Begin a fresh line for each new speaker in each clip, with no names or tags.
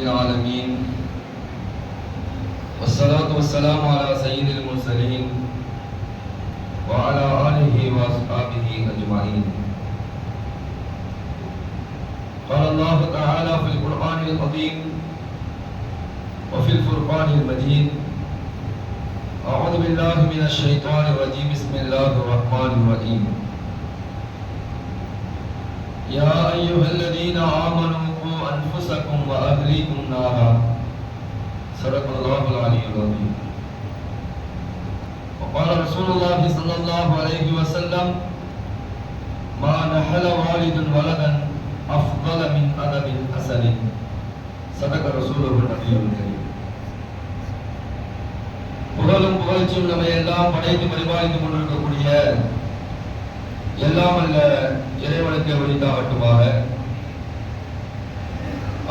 العالمین والصلاة والسلام على سید المرسلین وعلى آلہ واصحابہ اجمعین۔ قال اللہ تعالی فی القرآن القدیم وفی الفرقان المجید۔ اعوذ باللہ من الشیطان الرجیم، بسم اللہ الرحمن الرحیم۔ یا ایوہ الذین آمنون قوا أنفسكم وأهليكم نارا صدق الله العلي العظيم وقال رسول الله صلى الله عليه وسلم ما نحل والد ولدا أفضل من أدب حسن صدق رسوله النبي الكريم புகழும் புகழ்ச்சியும் நம்மை எல்லாம் படைத்து பரிபாலித்துக் கொண்டிருக்கக்கூடிய எல்லாம் அல்ல இறைவனுக்கு வழிதாகட்டுமாக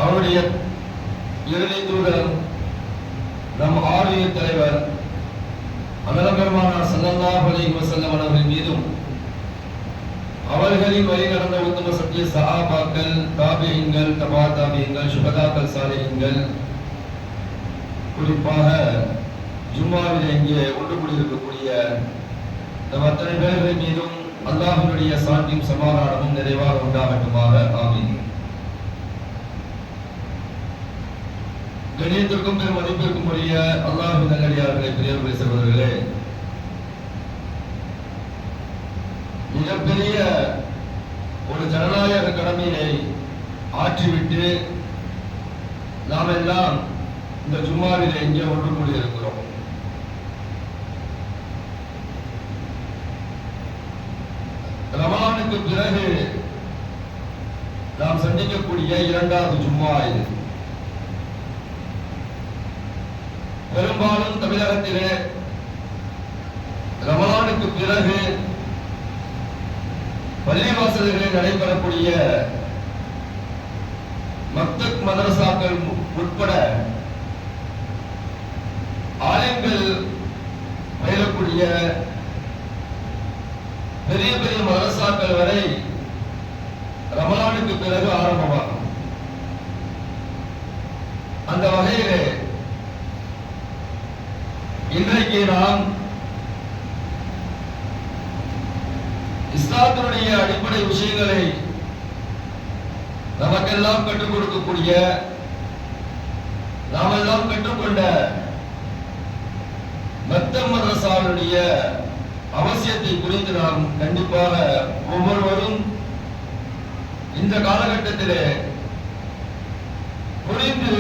அவருடைய இறுதி தூதர் நம் ஆலய தலைவர் அனலபெருமானார் ஸல்லல்லாஹு அலைஹி வஸல்லம் அவர்கள் மீதும் அவர்களின் வழி நடந்த உத்தம சத்திய சஹாபாக்கள் தாபியங்கள் தபா தாபியங்கள் சுபதாக்கள் சாலையங்கள் குறிப்பாக ஜும்மாவில் இங்கே ஒன்று கூடியிருக்கக்கூடிய நம் அத்தனை பேர்கள் மீதும் அல்லாஹனுடைய சாந்தியும் சமாதானமும் நிறைவாக உண்டாகட்டுமாக. ஆமீன். கணியத்திற்கும் பெரும் மதிப்பிற்கும் உரிய அல்லாஹ் நல்லடியார்களை பெரியவர்களை சகோதரர்களே மிகப்பெரிய ஒரு ஜனநாயக கடமையை ஆற்றிவிட்டு நாம் எல்லாம் இந்த ஜும்மாவில் எங்கே ஒன்று கூடியிருக்கிறோம். ரமானுக்கு பிறகு நாம் சந்திக்கக்கூடிய இரண்டாவது ஜும்மா இது. பெரும்பாலும் தமிழகத்திலே ரமலானுக்கு பிறகு பள்ளிவாசல்களில் நடைபெறக்கூடிய மக்தக் மதரசாக்கள் உட்பட ஆலயங்கள் பயிலக்கூடிய பெரிய பெரிய மதரசாக்கள் வரை ரமலானுக்கு பிறகு ஆரம்பமாகும். அந்த வகையிலே இன்றைக்கு நாம் இஸ்லாத்தினுடைய அடிப்படை விஷயங்களை நமக்கெல்லாம் கற்றுக் கொடுக்கக்கூடிய நாம் எல்லாம் கற்றுக்கொண்ட மத்த மதரசாவுடைய அவசியத்தை குறித்து நாம் கண்டிப்பாக ஒவ்வொருவரும் இந்த காலகட்டத்திலே புரிந்து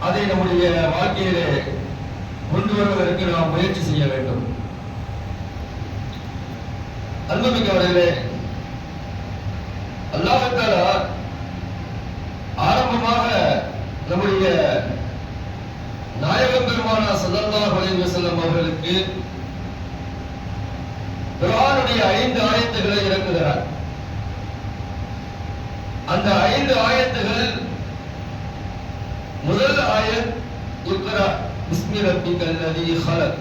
அதை நம்முடைய வாழ்க்கையிலே கொண்டு வருவதற்கு நாம் முயற்சி செய்ய வேண்டும். அன்புமிக்கவர்களே அல்லாஹால ஆரம்பமாக நம்முடைய நாயகம் பெருமானா சல்லல்லாஹு அலைஹி வஸல்லம் அவர்களுக்கு குர்ஆனுடைய ஐந்து ஆயத்துகளை இறக்குகிறார். அந்த ஐந்து ஆயத்துகள் முதல் ஆயத் இருக்கிறார் பிஸ்மி ரப்பிக்கல் லதீ ஹலக்.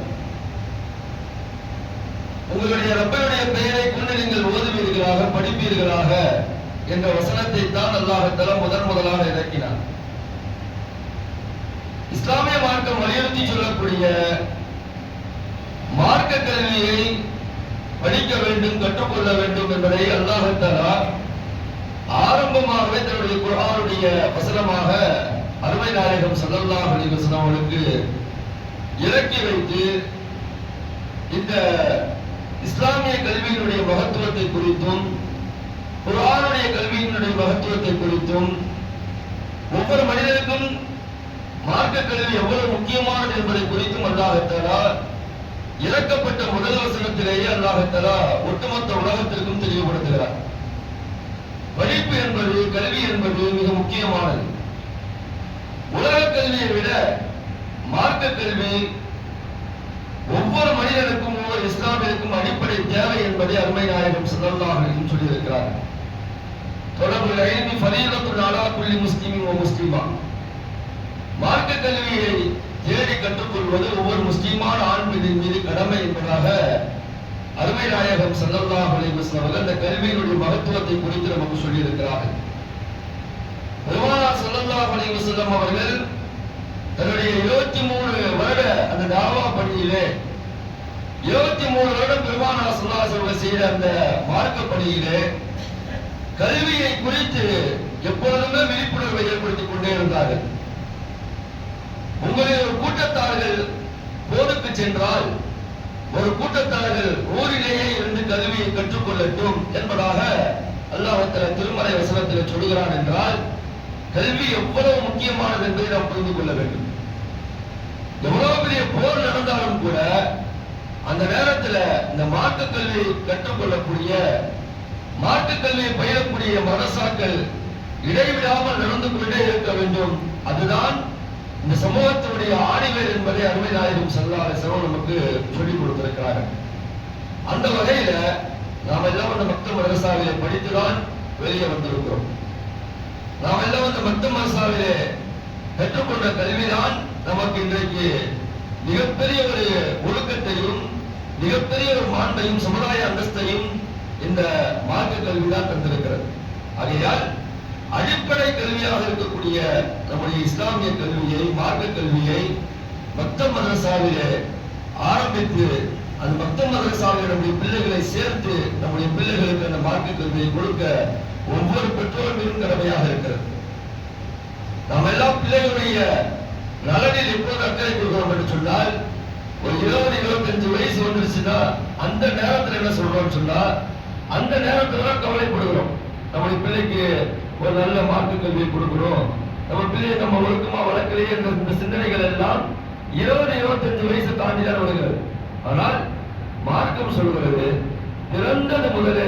உங்களுடைய ரப்பனுடைய பெயரை கொண்டு நீங்கள் ஓதுவீர்களாக படிப்பீர்களாக என்ற வசனத்தை தான் அல்லாஹ் முதன் முதலாக இறக்கினார் இஸ்லாமிய மார்க்கம் வலியுறுத்தி சொல்லக்கூடிய மார்க்க கல்வியை படிக்க வேண்டும் கற்றுக்கொள்ள வேண்டும் என்பதை அல்லாஹத்தலா ஆரம்பமாகவே தன்னுடைய குரானுடைய வசனமாக அருமை நாயகம் சல்லல்லாஹ் அலைஹி அவர்களுக்கு இறக்கி வைத்து இந்த இஸ்லாமிய கல்வியினுடைய மகத்துவத்தை குறித்தும் குரானுடைய கல்வியினுடைய மகத்துவத்தை குறித்தும் ஒவ்வொரு மனிதனுக்கும் மார்க்க கல்வி எவ்வளவு முக்கியமானது என்பதை குறித்தும் அல்லாஹத்தாலா இறக்கப்பட்ட முதல் வசனத்திலேயே அல்லாஹத்தாலா ஒட்டுமொத்த உலகத்திற்கும் தெளிவுபடுத்துகிறார். படிப்பு என்பது கல்வி என்பது மிக முக்கியமானது. கல்வியை விட மார்க்க கல்வி ஒவ்வொரு மனிதனுக்கும் ஒவ்வொரு இஸ்லாமியருக்கும் அடிப்படை தேவை என்பதை அருமை நாயகம் ஸல்லல்லாஹு அலைஹி சொல்லியிருக்கிறார். தொடர்பு ஐந்து ஃபரீலத்துல் அலா புள்ளி முஸ்லிமின் வ முஸ்லிமா. மார்க்க கல்வியை தேடி கற்றுக்கொள்வது ஒவ்வொரு முஸ்லீமான ஆண் மீதின் மீது கடமை என்பதாக அருமை நாயகம் ஸல்லல்லாஹு அலைஹி அவர்கள் அந்த கல்வியினுடைய மகத்துவத்தை குறித்து நமக்கு சொல்லியிருக்கிறார்கள். பெருமானார் ஸல்லல்லாஹு ஸல்லல்லாஹு அவர்கள் தன்னுடைய இருபத்தி மூணு வருட அந்த தாவா பணியிலே இருபத்தி மூணு வருடம் பெருமானா சுல்லாசவர்கள் செய்த அந்த மார்க்க பணியிலே கல்வியை குறித்து எப்பொழுதுமே விழிப்புணர்வை ஏற்படுத்திக் கொண்டே இருந்தார்கள். உங்களில் ஒரு கூட்டத்தார்கள் போருக்கு சென்றால் ஒரு கூட்டத்தார்கள் ஊரிலேயே இருந்து கல்வியை கற்றுக்கொள்ளட்டும் என்பதாக அல்லாஹ்வுத்தஆலா திருமறை வசனத்தில் சொல்கிறான் என்றால் கல்வி எவ்வளவு முக்கியமானது என்பதை நாம் புரிந்து கொள்ள வேண்டும். எவ்வளவு பெரிய போர் நடந்தாலும் கூட அந்த நேரத்துல இந்த மார்க்க கல்வி கற்றுக்கொள்ளக்கூடிய மாட்டுக் கல்வியை பயிலக்கூடிய மதசாக்கள் இடைவிடாமல் நடந்து கொண்டே இருக்க வேண்டும். அதுதான் இந்த சமூகத்தினுடைய ஆணிவேர் என்பதை அருமை நாயகம் சல்லாசனம் நமக்கு சொல்லிக் கொடுத்திருக்கிறார்கள் அந்த வகையில நாம் எல்லாம் அந்த மக்கள் மதரசாவிலே படித்துதான் வெளியே வந்திருக்கிறோம். நாம் எல்லாம் அந்த பத்து மாசாவிலே பெற்றுக்கொண்ட கல்விதான் நமக்கு இன்றைக்கு மிகப்பெரிய ஒரு ஒழுக்கத்தையும் மிகப்பெரிய ஒரு மாண்பையும் சமுதாய அந்தஸ்தையும் இந்த மார்க்க கல்விதான் தந்திருக்கிறது. ஆகையால் அடிப்படை கல்வியாக இருக்கக்கூடிய நம்முடைய இஸ்லாமிய கல்வியை மார்க்க கல்வியை பக்த மதரசாவிலே ஆரம்பித்து அந்த பக்த மதரசாவில் நம்முடைய பிள்ளைகளை சேர்த்து நம்முடைய பிள்ளைகளுக்கு அந்த மார்க்க கல்வியை கொடுக்க ஒவ்வொரு பெற்றோர் மீதும் கடமையாக இருக்கிறது. நாம் எல்லாம் பிள்ளைகளுடைய நலனில் எப்போது அக்கறை கொடுக்கிறோம் என்று சொன்னால் ஒரு இருபது இருபத்தஞ்சு வயசு வந்துருச்சுன்னா அந்த நேரத்துல என்ன சொல்றோம்னு சொன்னா அந்த நேரத்துல தான் கவலைப்படுகிறோம். நம்முடைய பிள்ளைக்கு ஒரு நல்ல மாற்று கல்வியை கொடுக்கிறோம். நம்ம பிள்ளையை நம்ம ஒழுக்கமா வளர்க்கலையே என்ற இந்த சிந்தனைகள் எல்லாம் இருபது இருபத்தஞ்சு வயசு தாண்டி தான் வருகிறது. ஆனால் மார்க்கம் சொல்கிறது பிறந்தது முதலே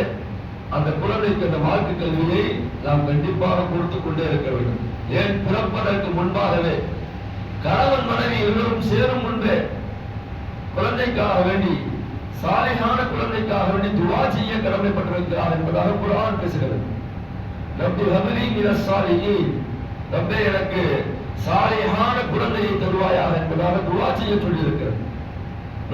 அந்த குழந்தைக்கு அந்த வாழ்க்கை கல்வியை நாம் கண்டிப்பாக கொடுத்து கொண்டே இருக்க வேண்டும். ஏன் பிறப்பதற்கு முன்பாகவே கணவன் மனைவி இருவரும் சேரும் முன்பே குழந்தைக்காக வேண்டி சாலையான குழந்தைக்காக வேண்டி துவா செய்ய கடமைப்பட்டிருக்கிறார் என்பதாக குரான் பேசுகிறது. ரப்பி ஹபிலி மின சாலிஹீன். ரப்பே எனக்கு சாலையான குழந்தையை தருவாயாக என்பதாக துவா செய்ய சொல்லியிருக்கிறது.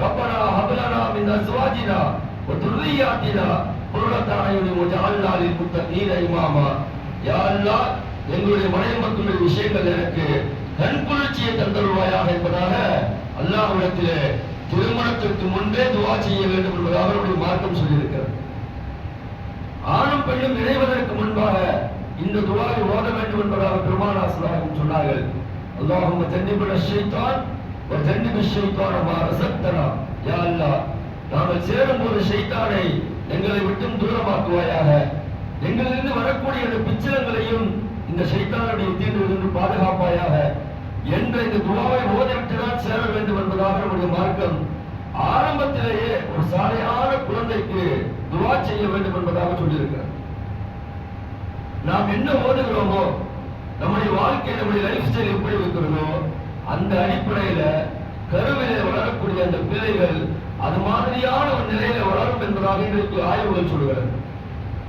ரப்பனா ஹபலனா மின் அஸ்வாஜினா வ துர்ரியாத்தினா குர்ரத அயுனி வஜஅல்னா லில் இமாமா. யா எங்களுடைய மனைவி விஷயங்கள் எனக்கு கண் குளிர்ச்சியை தந்தருவாயாக என்பதாக அல்லாஹ்விடத்திலே திருமணத்திற்கு முன்பே துவா செய்ய வேண்டும் என்பதாக அவருடைய மார்க்கம் சொல்லியிருக்கிறது. ஆணும் பெண்ணும் இணைவதற்கு முன்பாக இந்த துவாவை ஓத வேண்டும் என்பதாக பெருமானாசலாகம் சொன்னார்கள். அல்லாஹும் தன்னிபுன ஷைத்தான் வ தன்னிபு ஷைத்தான மா யா அல்லா நாங்கள் சேரும்போது ஷைத்தானை எங்களை விட்டும் தூரமாக்குவாயாக. எங்களிலிருந்து வரக்கூடிய அந்த பிச்சலங்களையும் இந்த சைத்தானுடைய தீர்விலிருந்து பாதுகாப்பாயாக. என்ற இந்த துவாவை ஓதவிட்டுதான் சேர வேண்டும் என்பதாக நம்முடைய மார்க்கம் ஆரம்பத்திலேயே ஒரு சாலையான குழந்தைக்கு துவா செய்ய வேண்டும் என்பதாக சொல்லியிருக்கிறார். நாம் என்ன ஓதுகிறோமோ நம்முடைய வாழ்க்கை நம்முடைய லைஃப் ஸ்டைல் எப்படி இருக்கிறதோ அந்த அடிப்படையில கருவிலே வளரக்கூடிய அந்த பிள்ளைகள் அது மாதிரியான ஒரு நிலையில வளரும் என்பதாக இன்றைக்கு ஆய்வுகள் சொல்கிறது.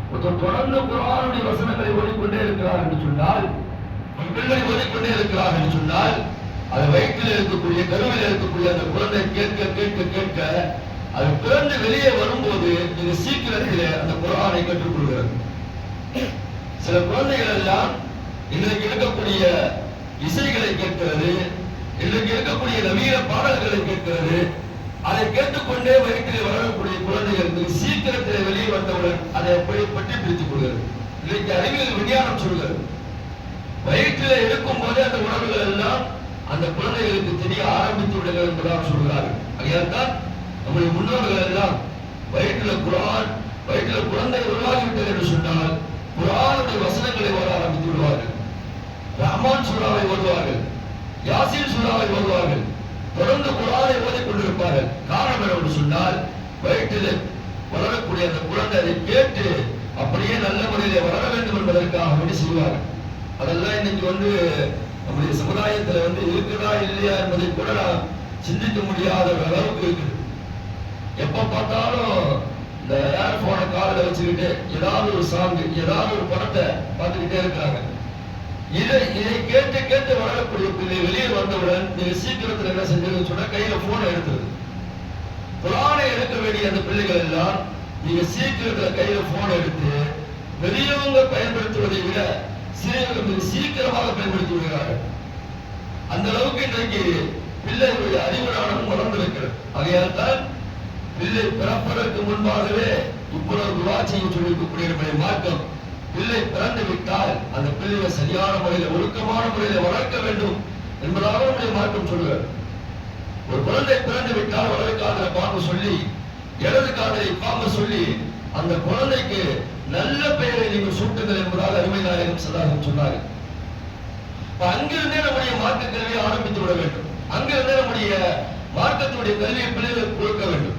ஒருத்தர் தொடர்ந்து குரானுடைய வசனங்களை ஓடிக்கொண்டே இருக்கிறார் என்று சொன்னால் ஒரு பிள்ளை ஓடிக்கொண்டே இருக்கிறார் என்று சொன்னால் அது வயிற்றில் இருக்கக்கூடிய கருவில் இருக்கக்கூடிய அந்த குழந்தை கேட்க கேட்க கேட்க அது பிறந்து வெளியே வரும்போது மிக சீக்கிரத்தில் அந்த குரானை கற்றுக்கொள்கிறது. சில குழந்தைகள் எல்லாம் இன்றைக்கு இருக்கக்கூடிய இசைகளை கேட்கிறது இன்றைக்கு இருக்கக்கூடிய நவீன பாடல்களை கேட்கிறது அதை கேட்டுக்கொண்டே வயிற்றில் வளரக்கூடிய குழந்தைகள் சீக்கிரத்தில் வெளியே வந்தவுடன் அதை அப்படியே பற்றி பிடித்துக் கொள்கிறது. இன்றைக்கு அறிவியல் விஞ்ஞானம் சொல்கிறது. வயிற்றில் இருக்கும் போதே அந்த உணவுகள் எல்லாம் அந்த குழந்தைகளுக்கு தெரிய ஆரம்பித்து விடுங்கள் என்பதாக சொல்கிறார்கள். ஆகையால் தான் நம்முடைய முன்னோர்கள் எல்லாம் வயிற்றில் குரான் வயிற்றில் குழந்தை உருவாகிவிட்டது என்று சொன்னால் குரானுடைய வசனங்களை ஓட ஆரம்பித்து விடுவார்கள். ரஹ்மான் சுழாவை ஓடுவார்கள் யாசின் சூறாவை ஓடுவார்கள் தொடர்ந்து குரானை ஓதிக் கொண்டிருப்பார்கள் கொண்டால் வயிற்று வயிற்றில் வளரக்கூடிய அந்த குழந்தை அதை கேட்டு அப்படியே நல்ல முறையிலே வளர வேண்டும் என்பதற்காக வேண்டி செய்வார். அதெல்லாம் இன்னைக்கு வந்து நம்முடைய சமுதாயத்துல வந்து இருக்குதா இல்லையா என்பதை கூட நான் சிந்திக்க முடியாத அளவுக்கு இருக்குது. எப்ப பார்த்தாலும் இந்த ஏர்போனை காலில் வச்சுக்கிட்டு ஏதாவது ஒரு சாங் ஏதாவது ஒரு படத்தை பார்த்துக்கிட்டே இருக்காங்க இதை இதை கேட்டு கேட்டு வளரக்கூடிய பிள்ளை வெளியே வந்தவுடன் நீங்க சீக்கிரத்துல என்ன செஞ்சதுன்னு சொன்னா கையில போனை எடுத்துருது. குரானை எடுக்க வேண்டிய அந்த பிள்ளைகள் எல்லாம் நீங்க சீக்கிரத்துல கையில போன் எடுத்து பெரியவங்க பயன்படுத்துவதை விட சிறியவர்கள் சீக்கிரமாக பயன்படுத்தி விடுகிறார்கள். அந்த அளவுக்கு இன்றைக்கு பிள்ளைகளுடைய அறிவு நாணம் வளர்ந்திருக்கிறது. ஆகையால் தான் பிள்ளை பிறப்பதற்கு முன்பாகவே இவ்வளவு துவா செய்ய சொல்லியிருக்கக்கூடிய நம்முடைய மார்க்கம். பிள்ளை பிறந்து விட்டால் அந்த பிள்ளையை சரியான முறையில் ஒழுக்கமான முறையில் வளர்க்க வேண்டும் என்பதாக நம்முடைய மார்க்கம் சொல்லுகிறது ஒரு குழந்தை பிறந்து விட்டால் வலது காதல பாம்பு சொல்லி இடது காதலை பாம்பு சொல்லி அந்த குழந்தைக்கு நல்ல பெயரை நீங்கள் சூட்டுங்கள் என்பதாக அருமை நாயகம் சதாகம் சொன்னார். அங்கிருந்தே நம்முடைய மார்க்க கல்வியை ஆரம்பித்து விட வேண்டும். அங்கிருந்தே நம்முடைய மார்க்கத்தினுடைய கல்வியை பிள்ளைகளுக்கு கொடுக்க வேண்டும்.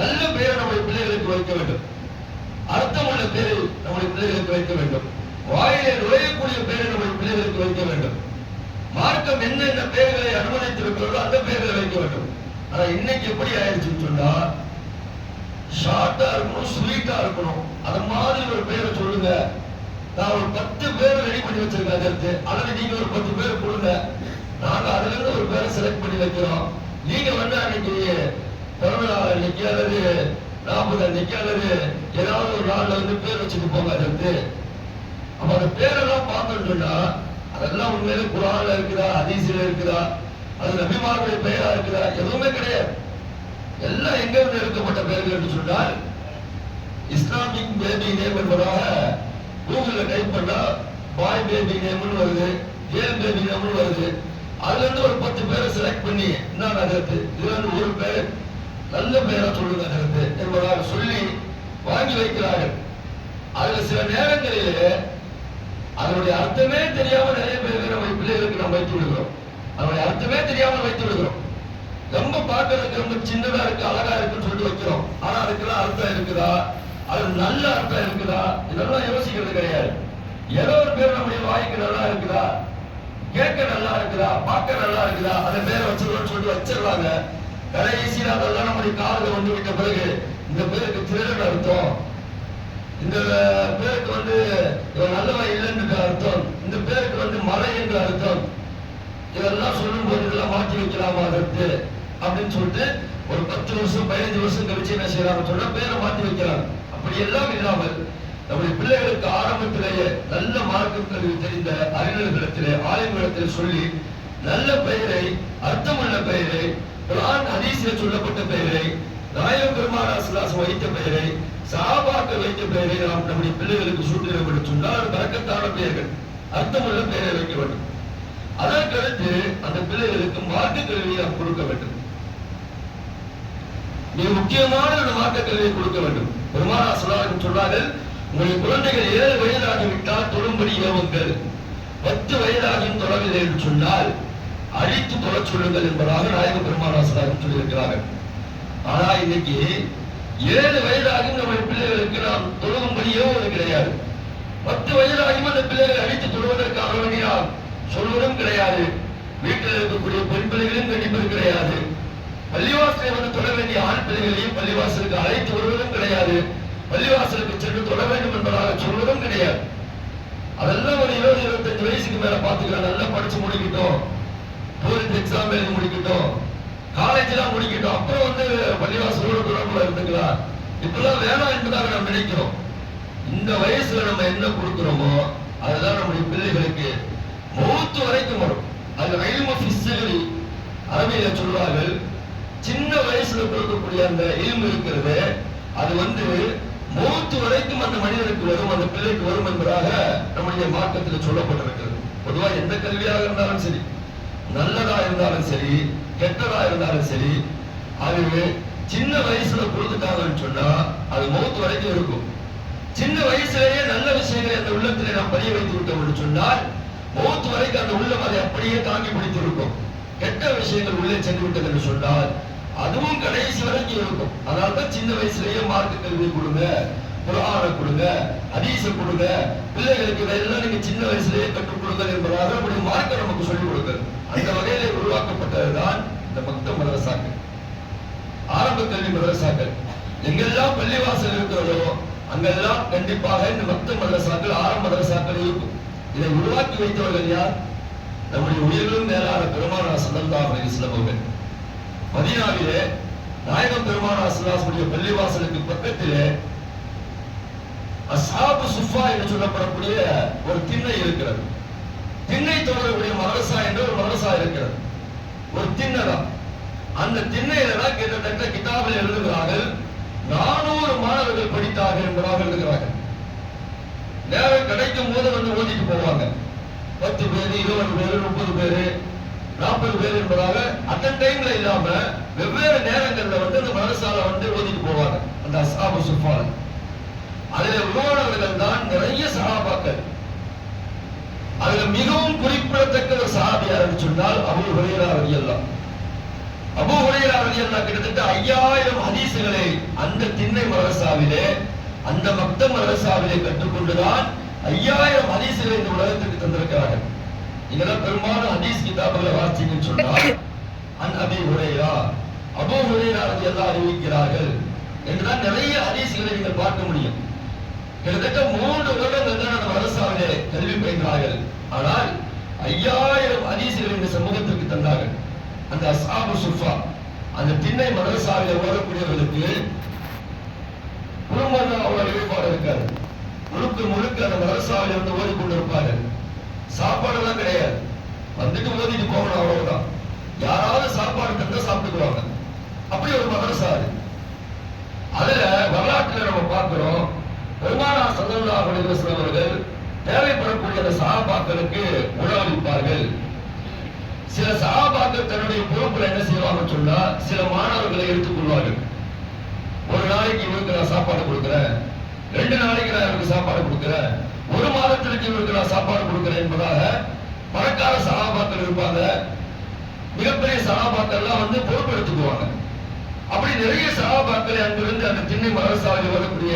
நல்ல பெயரை நம்முடைய பிள்ளைகளுக்கு வைக்க வேண்டும். அர்த்தமுள்ள பெயரை நம்முடைய பிள்ளைகளுக்கு வைக்க வேண்டும். வாயிலே நுழையக்கூடிய பெயரை நம்முடைய பிள்ளைகளுக்கு வைக்க வேண்டும். மார்க்கம் என்னென்ன பெயர்களை அனுமதித்திருக்கிறதோ அந்த பெயர்களை வைக்க வேண்டும். ஆனா இன்னைக்கு எப்படி ஆயிடுச்சுன்னு சொன்னா ஷார்ட்டா இருக்கணும் ஸ்வீட்டா இருக்கணும். அது மாதிரி ஒரு பெயரை சொல்லுங்க. நான் ஒரு பத்து பேர் ரெடி பண்ணி வச்சிருக்கேன் அதற்கு அல்லது நீங்க ஒரு பத்து பேர் கொடுங்க. நாங்க அதுல இருந்து ஒரு பேரை செலக்ட் பண்ணி வைக்கிறோம். நீங்க வந்து அன்னைக்கு பிறந்த நாள் அன்னைக்கு அல்லது நாற்பது அன்னைக்கு அல்லது ஏதாவது ஒரு நாள்ல வந்து பேர் வச்சுட்டு போங்க அதற்கு அப்ப அந்த பேரெல்லாம் பார்த்தோம்னு சொன்னா அதெல்லாம் உண்மையிலே குரான்ல இருக்குதா அதிசயில இருக்குதா அது நபிமார்களுடைய பெயரா இருக்குதா எதுவுமே கிடையாது. எல்லாம் எங்க இருந்து எடுக்கப்பட்ட பெயர்கள் என்று சொன்னால் இஸ்லாமிக் பேபி நேம் என்பதாக கூகுள்ல டைப் பண்ணா பாய் பேபி நேம்னு வருது கேர்ள் பேபி நேம்னு வருது. அதுல இருந்து ஒரு பத்து பேரை செலக்ட் பண்ணி என்ன நகரத்து? இதுல இருந்து ஒரு பேர் நல்ல பெயரா சொல்லுங்க நகரத்து என்பதாக சொல்லி வாங்கி வைக்கிறார்கள். அதுல சில நேரங்களிலே அதனுடைய அர்த்தமே தெரியாம நிறைய பேர் நம்ம பிள்ளைகளுக்கு நம்ம வைத்து விடுகிறோம். அதனுடைய அர்த்தமே தெரியாம வைத்து விடுகிறோம். ரொம்ப பார்க்கறதுக்கு ரொம்ப சின்னதா இருக்கு அழகா இருக்குன்னு சொல்லிட்டு வைக்கிறோம். ஆனா அதுக்கெல்லாம் அர்த்தம் இருக்குதா? அது நல்ல அர்த்தம் இருக்குதா? இதெல்லாம் யோசிக்கிறது கிடையாது. ஏதோ ஒரு பேர் நம்முடைய வாய்க்கு நல்லா இருக்குதா? கேட்க நல்லா இருக்குதா? பார்க்க நல்லா இருக்குதா? அதை பேரை வச்சிருக்கோம்னு சொல்லிட்டு வச்சிடறாங்க. கடைசியில் அதெல்லாம் நம்முடைய காதுல வந்து விட்ட பிறகு இந்த பேருக்கு திருடன் அர்த்தம். இந்த பேருக்கு வந்து இவர் நல்லவன் இல்லைன்னு அர்த்தம். இந்த பேருக்கு வந்து மலை என்று அர்த்தம். இதெல்லாம் சொல்லும் போது இதெல்லாம் மாற்றி வைக்கலாமா அதற்கு? அப்படின்னு சொல்லிட்டு ஒரு பத்து வருஷம் பதினஞ்சு வருஷம் கழிச்சு என்ன செய்யறாங்க சொன்னா பேரை மாற்றி வைக்கிறாங்க. அப்படி எல்லாம் இல்லாமல் நம்முடைய பிள்ளைகளுக்கு ஆரம்பத்திலேயே நல்ல மார்க்கம் கல்வி தெரிந்த அறிஞர்களிடத்திலே ஆலயங்களிடத்திலே சொல்லி நல்ல பெயரை அர்த்தமுள்ள பெயரை குரான் ஹதீஸில் சொல்லப்பட்ட பெயரை நாயகம் பெருமானாசிலாசம் வைத்த பெயரை சாபாக்க வைத்த பெயரை நாம் நம்முடைய பிள்ளைகளுக்கு சூட்டிடம் என்று சொன்னால் பறக்கத்தான பெயர்கள் அர்த்தமுள்ள பெயரை வைக்க வேண்டும். அதற்கடுத்து அந்த பிள்ளைகளுக்கு மாற்றுக்கல்வியை கல்வியை நாம் கொடுக்க வேண்டும். மிக முக்கியமான ஒரு மாற்றுக்கல்வியை கல்வியை கொடுக்க வேண்டும். பெருமானா சொல்லார்கள் சொன்னார்கள் உங்களுடைய குழந்தைகள் ஏழு வயதாகிவிட்டால் தொழும்படி ஏவுங்கள். பத்து வயதாகியும் தொழவில்லை என்று சொன்னால் அழித்து தொலை சொல்லுங்கள் என்பதாக நாயக பெருமானா சொல்லார்கள் சொல்லியிருக்கிறார்கள். ஆனா இன்னைக்கு ஏழு வயதாகும் நம்ம பிள்ளைகளுக்கு நாம் தொழுகும்படியோ அது கிடையாது. பத்து வயதாகும் அந்த பிள்ளைகளை அடித்து தொழுவதற்காக வேண்டி நாம் சொல்வதும் கிடையாது. வீட்டில் இருக்கக்கூடிய பெண் பிள்ளைகளையும் கண்டிப்பது கிடையாது. பள்ளிவாசலை வந்து தொட வேண்டிய ஆண் பிள்ளைகளையும் பள்ளிவாசலுக்கு அழைத்து வருவதும் கிடையாது. பள்ளிவாசலுக்கு சென்று தொட வேண்டும் என்பதாக சொல்வதும் கிடையாது. அதெல்லாம் ஒரு இருபது இருபத்தஞ்சு வயசுக்கு மேல பாத்துக்கலாம் நல்லா படிச்சு முடிக்கட்டும். டூரிஸ்ட் எக்ஸாம் எழுதி முடிக்கட்டும். காலேஜ் எல்லாம் முடிக்கட்டும் அப்புறம் வந்து பள்ளிவாசலோட தொடர்புல இருந்துக்கலாம். இப்பெல்லாம் வேணாம் என்பதாக நாம் நினைக்கிறோம். இந்த வயசுல நம்ம என்ன கொடுக்கிறோமோ அதுதான் நம்முடைய பிள்ளைகளுக்கு மௌத்து வரைக்கும் வரும். அது இல்மு ஃபிஸ்ஸிலி அரபியில சொல்வார்கள் சின்ன வயசுல கொடுக்கக்கூடிய அந்த இல்மு இருக்கிறது அது வந்து மௌத்து வரைக்கும் அந்த மனிதனுக்கு வரும் அந்த பிள்ளைக்கு வரும் என்பதாக நம்முடைய மார்க்கத்தில் சொல்லப்பட்டிருக்கிறது. பொதுவாக எந்த கல்வியாக இருந்தாலும் சரி நல்லதா இருந்தாலும் சரி கெட்டதா இருந்தாலும் சரி அது சின்ன வயசுல கொடுத்துட்டாங்கன்னு சொன்னா அது மௌத்து வரைக்கும் இருக்கும். சின்ன வயசுலேயே நல்ல விஷயங்களை அந்த உள்ளத்திலே நாம் பதிய வைத்து விட்டோம்னு சொன்னால் மௌத்து வரைக்கும் அந்த உள்ளம் அதை அப்படியே தாங்கி பிடித்திருக்கும் கெட்ட விஷயங்கள் உள்ளே சென்று விட்டது என்று சொன்னால் அதுவும் கடைசி வரைக்கும் இருக்கும். அதனால தான் சின்ன வயசுலயே மார்க்கு கல்வி கொடுங்க. குரான கொடுங்க அதீச கொடுங்க. பிள்ளைகளுக்கு இதெல்லாம் நீங்க சின்ன வயசுலயே கற்றுக் கொடுங்க என்பதாக நம்முடைய மார்க்க நமக்கு சொல்லிக் கொடுக்குது அந்த வகையில உருவாக்கப்பட்டதுதான் இந்த பக்த மதரசாக்கள். ஆரம்ப கல்வி மதரசாக்கள். எங்கெல்லாம் பள்ளிவாசல் இருக்கிறதோ அங்கெல்லாம் கண்டிப்பாக இந்த பக்த மதரசாக்கள் ஆரம்ப மதரசாக்கள் இருக்கும். இதை உருவாக்கி வைத்தவர்கள் யார்? நம்முடைய உயிரிலும் மேலான பெருமானா சல்லல்லாஹு அலைஹி வஸல்லம் அவர்கள். மதீனாவிலே நாயகம் பெருமானா சல்லாஹுடைய பள்ளிவாசலுக்கு பக்கத்திலே அசாபு சுஃபா என்று சொல்லப்படக்கூடிய ஒரு திண்ணை இருக்கிறது. திண்ணை தோழருடைய மரசா என்ற ஒரு மரசா இருக்கிறது. ஒரு திண்ணை தான். அந்த திண்ணையில தான் கிட்டத்தட்ட கிதாபில் எழுதுகிறார்கள் நானூறு மாணவர்கள் படித்தார்கள் என்பதாக எழுதுகிறார்கள். நேரம் கிடைக்கும் போது வந்து ஓட்டிட்டு போவாங்க. பத்து பேர் இருபது பேர் முப்பது பேர் நாற்பது பேர் என்பதாக அந்த டைம்ல இல்லாம வெவ்வேறு நேரங்கள்ல வந்து அந்த மனசால வந்து ஓதிட்டு போவாங்க. அந்த அசாபு சுஃபால அதுல உருவானவர்கள் தான் நிறைய சகாபாக்கள். அதுல மிகவும் குறிப்பிடத்தக்க ஒரு சஹாபியார் சொன்னால் அபு ஹுரைரா ரலியல்லாஹ் அபு ஹுரைரா எல்லாம் கிட்டத்தட்ட ஐயாயிரம் ஹதீசுகளை அந்த திண்ணை மரசாவிலே அந்த மக்த மரசாவிலே கற்றுக்கொண்டுதான் ஐயாயிரம் ஹதீசுகளை இந்த உலகத்துக்கு தந்திருக்கிறார்கள். இதெல்லாம் பெரும்பாலும் ஹதீஸ் கிதாபுகளை வாசிங்கன்னு சொன்னால் அன் அபி ஹுரேரா அபு ஹுரைரா ரலியல்லாஹ் அறிவிக்கிறார்கள் என்றுதான் நிறைய ஹதீசுகளை நீங்கள் பார்க்க முடியும். கிட்டத்தட்ட மூன்று வருடங்கள் தான் அந்த மதரசாவிலே கல்வி பயின்றார்கள் ஆனால் ஐயாயிரம் ஹதீசுகள் இந்த சமூகத்திற்கு தந்தார்கள். அந்த அசாபு சுஃபா அந்த திண்ணை மதரசாவில் ஓடக்கூடியவர்களுக்கு குடும்பம் அவ்வளவு ஈடுபாடு இருக்காது. முழுக்க முழுக்க அந்த மதரசாவில் வந்து ஓடிக்கொண்டிருப்பார்கள். சாப்பாடு எல்லாம் கிடையாது. வந்துட்டு ஓதிட்டு போகணும் அவ்வளவுதான். யாராவது சாப்பாடு தந்தா சாப்பிட்டுக்குவாங்க. அப்படி ஒரு மதரசா அது. அதுல வரலாற்றுல நம்ம பார்க்கிறோம் பெருமானா சல்லல்லாஹு அலைஹி அவர்கள் தேவைப்படக்கூடிய அந்த சகாபாக்களுக்கு உணவளிப்பார்கள். சில சகாபாக்கள் தன்னுடைய பொறுப்புல என்ன செய்வாங்கன்னு சொன்னா சில மாணவர்களை எடுத்துக் கொள்வார்கள். ஒரு நாளைக்கு இவருக்கு நான் சாப்பாடு கொடுக்கிறேன். ரெண்டு நாளைக்கு நான் இவருக்கு சாப்பாடு கொடுக்கிறேன். ஒரு மாதத்திற்கு இவருக்கு நான் சாப்பாடு கொடுக்கிறேன் என்பதாக பணக்கார சகாபாக்கள் இருப்பாங்க. மிகப்பெரிய சகாபாக்கள்லாம் வந்து பொறுப்பு எடுத்துக்குவாங்க அப்படி நிறைய சகாபாக்களை அங்கிருந்து அந்த திண்ணை மதரசாவில் வரக்கூடிய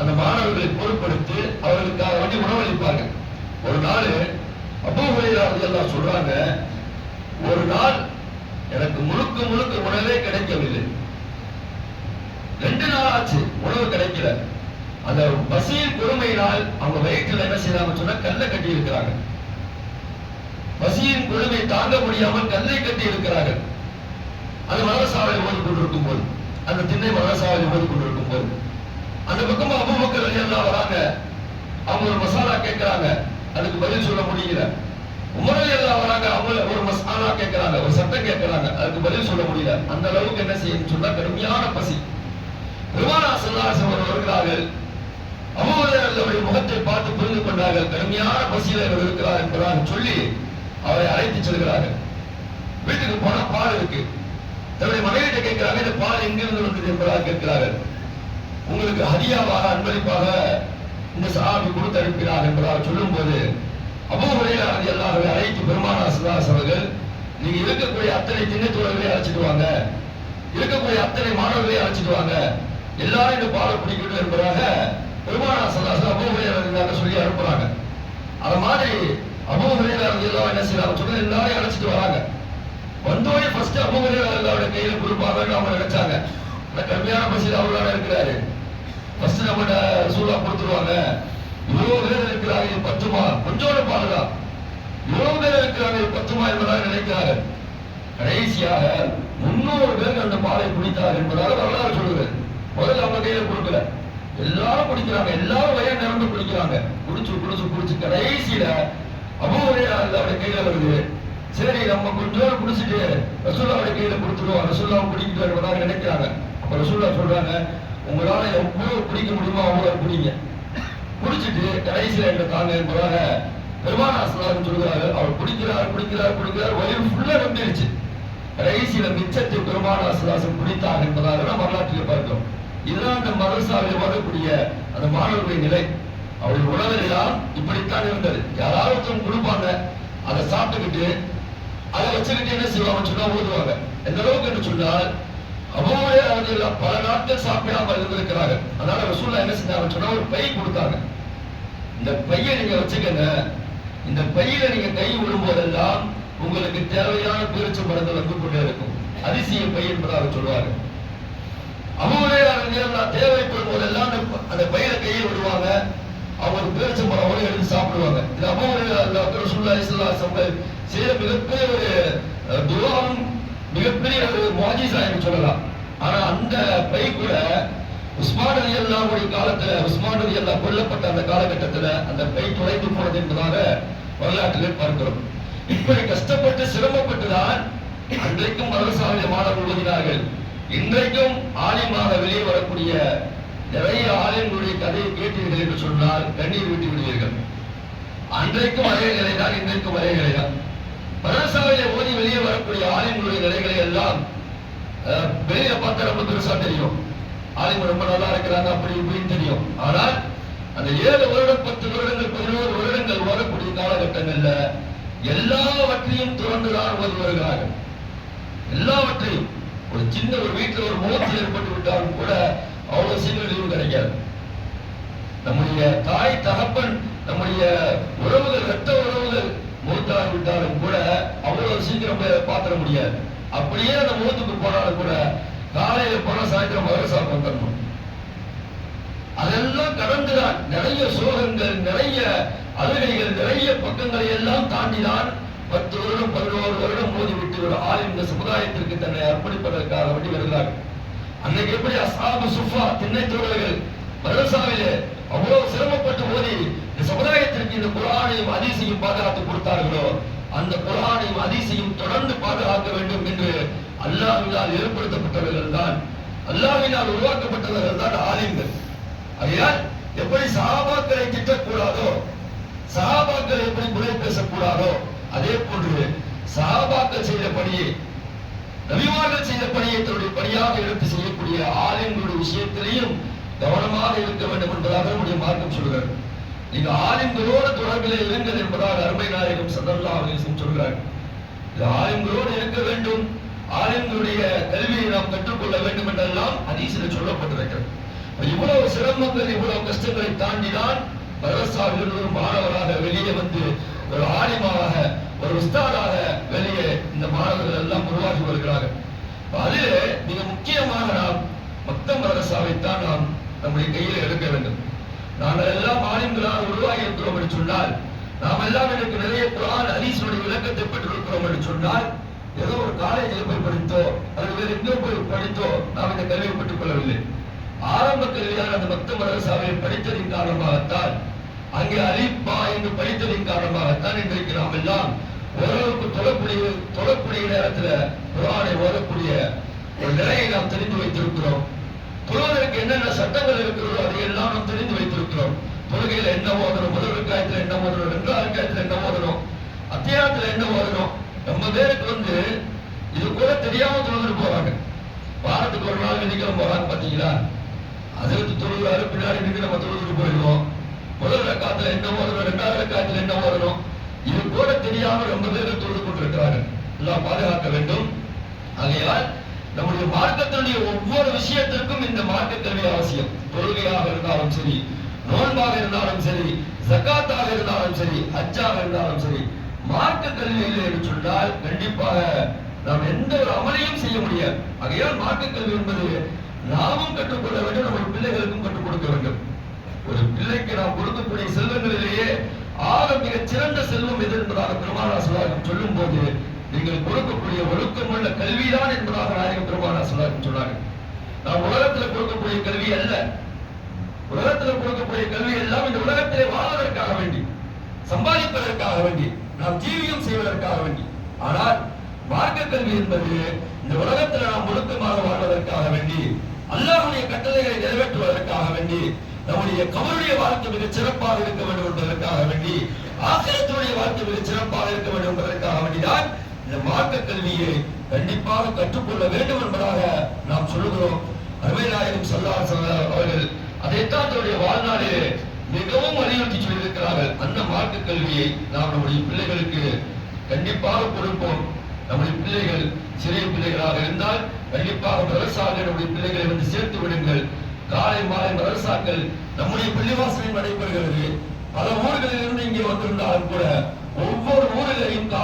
அந்த மாணவர்களை பொருட்படுத்தி அவர்களுக்காக வேண்டி உணவளிப்பாங்க. ஒரு நாள் அபூ எல்லாம் சொல்றாங்க ஒரு நாள் எனக்கு முழுக்க முழுக்க உணவே கிடைக்கவில்லை. ரெண்டு நாள் ஆச்சு உணவு கிடைக்கல. அந்த பசியின் கொடுமையினால் அவங்க வயிற்றுல என்ன செய்யறாங்க சொன்னா கல்லை கட்டி இருக்கிறாங்க பசியின் கொடுமை தாங்க முடியாமல் கல்லை கட்டி இருக்கிறார்கள் அந்த மதரசாவில் ஓதி கொண்டிருக்கும் போது அந்த திண்ணை மதரசாவில் ஓதி கொண்டிருக்கும் போது. அந்த பக்கமா அபுபக்கர் எல்லாம் வராங்க அவங்க ஒரு மசாலா கேட்கிறாங்க அதுக்கு பதில் சொல்ல முடியல. உமரல் எல்லாம் வராங்க அவங்க ஒரு மசாலா கேட்கிறாங்க ஒரு சட்டம் கேட்கிறாங்க அதுக்கு பதில் சொல்ல முடியல. அந்த அளவுக்கு என்ன செய்யும் சொன்னா கடுமையான பசி. பெருமானா சல்லாசம் வருகிறார்கள் அபுபக்கருடைய முகத்தை பார்த்து புரிந்து கொண்டார்கள். கடுமையான பசியில் இவர் இருக்கிறார் என்பதாக சொல்லி அவரை அழைத்து செல்கிறார்கள். வீட்டுக்கு போனா பால் இருக்கு. தன்னுடைய மனைவிட்ட கேட்கிறாங்க இந்த பால் எங்கிருந்து வந்தது? என்பதாக கேட்கிறார்கள். உங்களுக்கு ஹரியாவாக அன்பளிப்பாக இந்த சஹாபி கொடுத்து அனுப்பினார் என்பதாக சொல்லும் போது அபூஹுரையாரதி எல்லாருமே அழைத்து பெருமானா சுல்லாஸ் அவர்கள் நீங்க இருக்கக்கூடிய அத்தனை திண்ணத்தோழர்களே அழைச்சிட்டு வாங்க. இருக்கக்கூடிய அத்தனை மாணவர்களையும் அழைச்சிட்டு வாங்க. எல்லாரும் இந்த பாலை பிடிக்கணும் என்பதாக பெருமானா சுல்லாஸ் அபூஹுரையாரதி சொல்லி அனுப்புறாங்க. அத மாதிரி அபூஹுரையாரதி எல்லாம் என்ன செய்யறாங்க சொல்லி எல்லாரையும் அழைச்சிட்டு வராங்க. வந்தோடனே ஃபர்ஸ்ட் அபூஹுரையாரதி கையில் கொடுப்பாங்கன்னு அவங்க நினைச்சாங்க. கம்மியான பசியில் அவர்களாக இருக்கிறாரு. ஃபர்ஸ்ட் நம்ம சூடா கொடுத்துருவாங்க. இவ்வளவு பேர் இருக்கிறாங்க பத்துமா? கொஞ்சோட பாருடா. இவ்வளவு பேர் இருக்கிறாங்க பத்துமா என்பதாக நினைக்கிறார்கள் கடைசியாக முன்னூறு பேர் அந்த பாலை குடித்தார் என்பதாக வரலாறு சொல்லுது. முதல்ல அவங்க கையில கொடுக்கல. எல்லாரும் குடிக்கிறாங்க. எல்லாரும் வய நிரம்பி குடிக்கிறாங்க. குடிச்சு குடிச்சு குடிச்சு கடைசியில அபூரே அவருடைய கையில வருது. சரி நம்ம கொஞ்சம் குடிச்சிட்டு ரசூல்லாவுடைய கையில கொடுத்துருவோம் ரசூல்லா குடிக்கிட்டு என்பதாக நினைக்கிறாங்க. அப்ப ரசூல்லா சொல்றாங்க உங்களால எவ்வளவு பிடிக்க முடியுமோ? அவ்வளவு பிடிங்க. குடிச்சிட்டு கடைசியில எங்க தாங்க என்பதாக பெருமானாசனார் சொல்கிறாரு அவர் பிடிக்கிறார் பிடிக்கிறார் பிடிக்கிறார். வயிறு ஃபுல்லா நம்பிருச்சு கடைசியில மிச்சத்தை பெருமானாசனாசன் குடித்தார் என்பதாக நாம் வரலாற்றில் பார்க்கிறோம். இதுதான் அந்த மதரசாவில் வரக்கூடிய அந்த மாணவர்களின் நிலை. அவருடைய உணவெல்லாம் இப்படித்தான் இருந்தது. யாராவது கொடுப்பாங்க. அதை சாப்பிட்டுக்கிட்டு அதை வச்சுக்கிட்டு என்ன செய்வாங்க சொன்னா ஓதுவாங்க எந்த அளவுக்கு என்று சொன்னால் அபோரே அவர்கள் பல நாட்கள் சாப்பிடாமல் இருந்திருக்கிறார்கள். அதனால ரசூல்லா என்ன செஞ்சாங்க சொன்னா ஒரு பை கொடுத்தாங்க. இந்த பையை நீங்க வச்சுக்கங்க. இந்த பையில நீங்க கை விடும்போதெல்லாம் உங்களுக்கு தேவையான பேரிச்சம் மருந்து வந்து கொண்டே இருக்கும். அதிசய பை என்பதாக சொல்வாங்க அவங்களே அவர்கள் தேவைப்படும் போதெல்லாம் அந்த- அந்த பையில கையை விடுவாங்க. அவங்க பேரிச்ச மரம் எடுத்து சாப்பிடுவாங்க. இது அபோரே ரசூல்லா இஸ்லாம் செய்த மிகப்பெரிய ஒரு துரோகம் மிகப்பெரிய ஒரு மோஜிசா என்று சொல்லலாம். ஆனா அந்த பை கூட உஸ்மான் அலி அல்லாவுடைய காலத்துல உஸ்மான் அலி அல்லா கொல்லப்பட்ட அந்த காலகட்டத்துல அந்த பை தொலைந்து போனது என்பதாக வரலாற்றிலே பார்க்கிறோம். இப்படி கஷ்டப்பட்டு சிரமப்பட்டுதான் அன்றைக்கும் மதரசாவிய மாணவர்கள் ஓதினார்கள். இன்றைக்கும் ஆலிமாக வெளியே வரக்கூடிய நிறைய ஆலயங்களுடைய கதையை கேட்டீர்கள் என்று சொன்னால் கண்ணீர் விட்டு விடுவீர்கள். அன்றைக்கும் அதே நிலைதான் இன்றைக்கும் அதே நிலைதான். மதரசாவிலே ஓதி வெளியே வரக்கூடிய ஆலயங்களுடைய நிலைகளை எல்லாம் அஹ், பார்த்தா ரொம்ப பெருசா தெரியும். ஆலிம் ரொம்ப நல்லா இருக்கிறாங்க அப்படி இப்படின்னு தெரியும். ஆனால் அந்த ஏழு வருடம் பத்து வருடங்கள் பதினோரு வருடங்கள் வரக்கூடிய காலகட்டங்கள்ல எல்லாவற்றையும் துறந்துதான் ஓதி வருகிறார்கள். எல்லாவற்றையும். ஒரு சின்ன ஒரு வீட்டில் ஒரு முகத்தில் ஏற்பட்டு விட்டாலும் கூட அவ்வளவு சீக்கிரம் லீவு கிடைக்காது. நம்முடைய தாய் தகப்பன் நம்முடைய உறவுகள் ரத்த உறவுகள் மூத்தாகி விட்டாலும் கூட அவ்வளவு சீக்கிரம் பாத்திர முடியாது. அப்படியே அந்த மூத்துக்கு போனாலும் கூட காலையில போனா சாயந்தரம் மதரசா வந்துடணும். அதெல்லாம் கடந்துதான். நிறைய சோகங்கள் நிறைய அழுகைகள் நிறைய பக்கங்களை எல்லாம் தாண்டிதான் பத்து வருடம் பதினோரு வருடம் மோதி விட்டு ஒரு ஆள் இந்த சமுதாயத்திற்கு தன்னை அர்ப்பணிப்பதற்காக வேண்டி வருகிறார்கள். அன்னைக்கு எப்படி அசாபு சுஃபா திண்ணை தோழர்கள் மதரசாவிலே அவ்வளவு சிரமப்பட்டு ஓதி இந்த சமுதாயத்திற்கு இந்த குரானையும் அதிசையும் பாதுகாத்து கொடுத்தார்களோ அந்த குரானையும் அதிசையும் தொடர்ந்து பாதுகாக்க வேண்டும் என்று அல்லாவினால் ஏற்படுத்தப்பட்டவர்கள் தான் அல்லாவினால் உருவாக்கப்பட்டவர்கள் தான் ஆலிம்கள். ஆகையால் எப்படி சகாபாக்களை திட்டக்கூடாதோ சகாபாக்கள் எப்படி குறை பேசக்கூடாதோ அதே போன்று சகாபாக்கள் செய்த பணியை நபிமார்கள் செய்த பணியை தன்னுடைய பணியாக எடுத்து செய்யக்கூடிய ஆலயங்களுடைய விஷயத்திலையும் கவனமாக இருக்க வேண்டும் என்பதாக நம்முடைய மார்க்கம் சொல்கிறார் நீங்க ஆலிம்களோடு தொடர்பிலே இருங்கள் என்பதாக அருமை நாயகம் சதல்லா அவர்கள் சொல்கிறார். இது இருக்க வேண்டும். ஆலிம்களுடைய கல்வியை நாம் கற்றுக்கொள்ள வேண்டும் என்றெல்லாம் அதீசில சொல்லப்பட்டிருக்கிறது. இவ்வளவு சிரமங்கள் இவ்வளவு கஷ்டங்களை தாண்டிதான் மதரசாவில் ஒரு மாணவராக வெளியே வந்து ஒரு ஆலிமாவாக ஒரு உஸ்தாதாக வெளியே இந்த மாணவர்கள் எல்லாம் உருவாகி வருகிறார்கள். அதிலே மிக முக்கியமாக நாம் மொத்தம் மதரசாவை நாம் நம்முடைய கையில் எடுக்க வேண்டும். நாங்கள் எல்லாம் ஆலிம்களாக உருவாகி இருக்கிறோம் என்று சொன்னால் நாம் எல்லாம் எனக்கு நிறைய குரான் ஹதீஸுடைய விளக்கத்தை பெற்றிருக்கிறோம் என்று சொன்னால் ஏதோ ஒரு காலேஜில் போய் படித்தோ அல்லது வேறு எங்கோ போய் படித்தோ நாம் இந்த கல்வியை பெற்றுக் கொள்ளவில்லை. ஆரம்ப கல்வியான அந்த மத்த மதரசாவை படித்ததின் காரணமாகத்தான் அங்கே அலிப்பா என்று படித்ததின் காரணமாகத்தான் இன்றைக்கு நாம் எல்லாம் ஓரளவுக்கு தொழக்கூடிய தொழக்கூடிய நேரத்துல குரானை ஓதக்கூடிய ஒரு நிலையை நாம் தெரிந்து வைத்திருக்கிறோம். புலவருக்கு என்னென்ன சட்டங்கள் இருக்கிறதோ அதை எல்லாம் நாம் தெரிந்து வைத்திருக்கிறோம். தொழுகையில என்ன ஓதணும் முதல் ரக்காயத்துல என்ன ஓதணும் ரெண்டாவது ரக்காயத்துல என்ன ஓதணும் அத்தியாயத்துல என்ன ஓதணும் நம்ம பேருக்கு வந்து இது கூட தெரியாம தொழுது போறாங்க. வாரத்துக்கு ஒரு நாள் வெள்ளிக்கிழமை போறாங்க பாத்தீங்களா? அது வந்து தொழுகிறாரு பின்னாடி நின்று நம்ம தொழுதுட்டு போயிடுவோம். முதல் ரக்காத்துல என்ன ஓதணும் ரெண்டாவது ரக்காத்துல என்ன ஓதணும் இது கூட தெரியாம ரொம்ப பேர் தொழுது கொண்டிருக்கிறார்கள் எல்லாம் பாதுகாக்க வேண்டும். ஆகையால் நம்முடைய மார்க்கத்தினுடைய ஒவ்வொரு விஷயத்திற்கும் இந்த மார்க்க கல்வி அவசியம். தொழுகையாக இருந்தாலும் சரி நோன்பாக இருந்தாலும் சரி ஜக்காத்தாக இருந்தாலும் சரி அச்சாக இருந்தாலும் சரி மார்க்க கல்வி இல்லை என்று சொன்னால் கண்டிப்பாக நாம் எந்த ஒரு அமலையும் செய்ய முடியாது. ஆகையால் மார்க்க கல்வி என்பது நாமும் கற்றுக்கொள்ள வேண்டும் நம்ம பிள்ளைகளுக்கும் கற்றுக் கொடுக்க வேண்டும். ஒரு பிள்ளைக்கு நாம் கொடுக்கக்கூடிய செல்வங்களிலேயே ஆக மிகச் சிறந்த செல்வம் எது என்பதாக பெருமாள் சொல்லும் போது நீங்கள் கொடுக்கக்கூடிய ஒழுக்கமுள்ள கல்விதான் என்பதாக நாயகம் பெருமானா சொன்னாங்க நாம் உலகத்துல கொடுக்கக்கூடிய கல்வி அல்ல. உலகத்துல கொடுக்கக்கூடிய கல்வி எல்லாம் இந்த உலகத்திலே வாழ்வதற்காக வேண்டி சம்பாதிப்பதற்காக வேண்டி நாம் ஜீவியம் செய்வதற்காக வேண்டி. ஆனால் மார்க்க கல்வி என்பது இந்த உலகத்தில் நாம் ஒழுக்கமாக வாழ்வதற்காக வேண்டி அல்லாஹுடைய கட்டளைகளை நிறைவேற்றுவதற்காக வேண்டி நம்முடைய கபருடைய வாழ்க்கை மிக சிறப்பாக இருக்க வேண்டும் என்பதற்காக வேண்டி ஆசிரியத்துடைய வாழ்க்கை மிக சிறப்பாக இருக்க வேண்டும் என்பதற்காக வேண்டிதான் இந்த மார்க்க கல்வியை கண்டிப்பாக கற்றுக்கொள்ள வேண்டும் என்பதாக நாம் சொல்லுகிறோம். அருமைநாயகம் சொல்லார் அவர்கள் அதைத்தான் தன்னுடைய வாழ்நாளிலே மிகவும் வலியுறுத்தி சொல்லியிருக்கிறார்கள். அந்த மார்க்க கல்வியை நாம் நம்முடைய பிள்ளைகளுக்கு கண்டிப்பாக கொடுப்போம். நம்முடைய பிள்ளைகள் சிறிய பிள்ளைகளாக இருந்தால் கண்டிப்பாக மதரசாக நம்முடைய பிள்ளைகளை வந்து சேர்த்து விடுங்கள். காலை மாலை மதரசாக்கள் நம்முடைய பள்ளிவாசலில் நடைபெறுகிறது. பல ஊர்களிலிருந்து இங்கே வந்திருந்தாலும் கூட ஒவ்வொரு ஊர்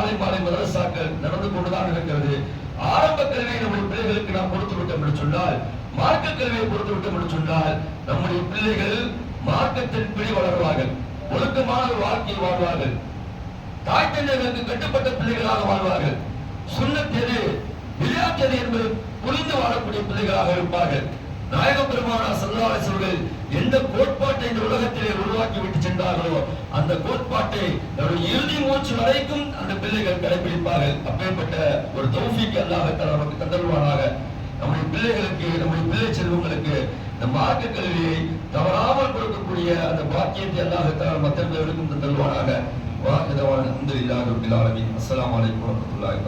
காலை மாலை மதரசாக்கள் நடந்து கொண்டுதான் இருக்கிறது. ஆரம்ப கல்வியை நம்முடைய பிள்ளைகளுக்கு நாம் கொடுத்து விட்டோம் என்று சொன்னால் மார்க்க கல்வியை கொடுத்து விட்டோம் என்று சொன்னால் நம்முடைய பிள்ளைகள் மார்க்கத்தின் பிடி வளர்வார்கள். ஒழுக்கமான ஒரு வாழ்க்கையை வாழ்வார்கள். தாய் தந்தைகளுக்கு கட்டுப்பட்ட பிள்ளைகளாக வாழ்வார்கள். சுண்ணத் எது விளையாட்டு என்பது புரிந்து வாழக்கூடிய பிள்ளைகளாக இருப்பார்கள். நாயக பெருமானா சல்லா அவர்கள் எந்த கோட்பாட்டை இந்த உலகத்திலே உருவாக்கி விட்டு சென்றார்களோ அந்த கோட்பாட்டை நம்முடைய இறுதி மூச்சு வரைக்கும் அந்த பிள்ளைகள் கடைபிடிப்பார்கள் அப்பேற்பட்ட ஒரு தௌஃபிக்கு அல்லாஹ் நமக்கு தந்தருவானாக நம்முடைய பிள்ளைகளுக்கு நம்முடைய பிள்ளை செல்வங்களுக்கு இந்த மார்க்க கல்வியை தவறாமல் கொடுக்கக்கூடிய அந்த பாக்கியத்தை அல்லாஹ் மத்தவர்களுக்கும் மற்ற பேருக்கும் தந்தருவானாக வாக்குதவான் அல்ஹம்துலில்லாஹி ரப்பில் ஆலமீன். அஸ்ஸலாமு அலைக்கும் வரஹ்மத்துல்லாஹி